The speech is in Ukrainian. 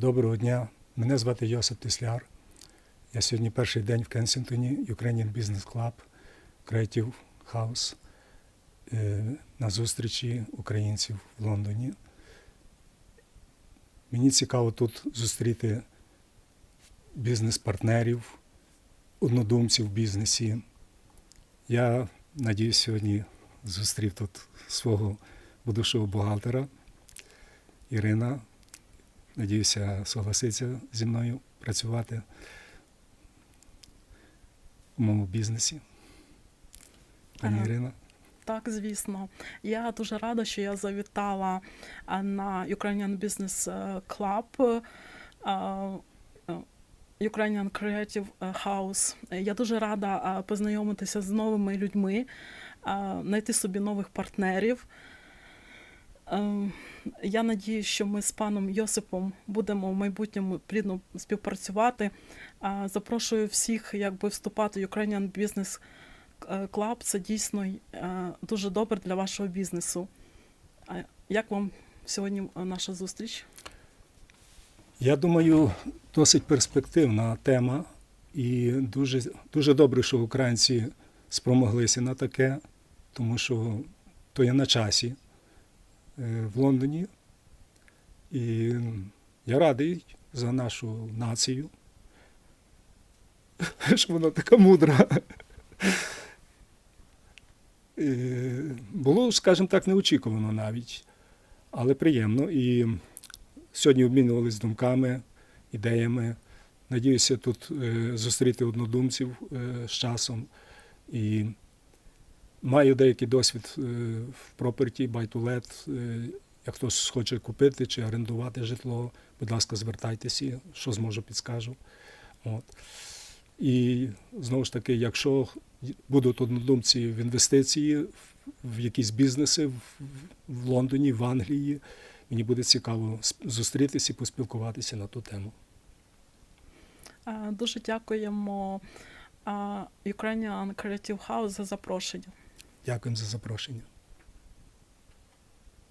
Доброго дня. Мене звати Йосип Тисляр. Я сьогодні перший день в Кенсінгтоні, Ukrainian Business Club, Creative House е, на зустрічі українців в Лондоні. Мені цікаво тут зустріти бізнес-партнерів, однодумців в бізнесі. Я надіюсь, сьогодні зустрів тут свого будущого бухгалтера Ірина. Надіюся, согласиться зі мною працювати в моєму бізнесі. Пані Ага. Ірина. Так, звісно. Я дуже рада, що я завітала на Ukrainian Business е, Club, а, е, Ukrainian Creative House. Я дуже рада познайомитися з новими людьми, знайти собі нових партнерів. Е, Я надію, що ми з паном Йосипом будемо в майбутньому плідно співпрацювати. Запрошую всіх якби вступати в Ukrainian Business е, Club. Це дійсно е, дуже добре для вашого бізнесу. Як вам сьогодні е, наша зустріч? Я думаю, досить перспективна тема, і дуже, дуже добре, що українці спромоглися на таке, тому що то є на часі в Лондоні. І я радий за нашу націю, що вона така мудра. Е, Було, скажімо так, неочікувано навіть, але приємно. І сьогодні обмінювалися думками, ідеями. Надіюся, тут е, зустріти однодумців е, з часом. І маю деякий досвід е, в проперті, байтулет. Як хтось хоче купити чи орендувати житло, будь ласка, звертайтеся, що зможу, підскажу. От. І знову ж таки, якщо будуть однодумці в інвестиції, в- якісь бізнеси в, Лондоні, в Англії, мені буде цікаво зустрітися і поспілкуватися на ту тему. Дуже дякуємо Ukrainian Creative House за запрошення. Дякуємо за запрошення.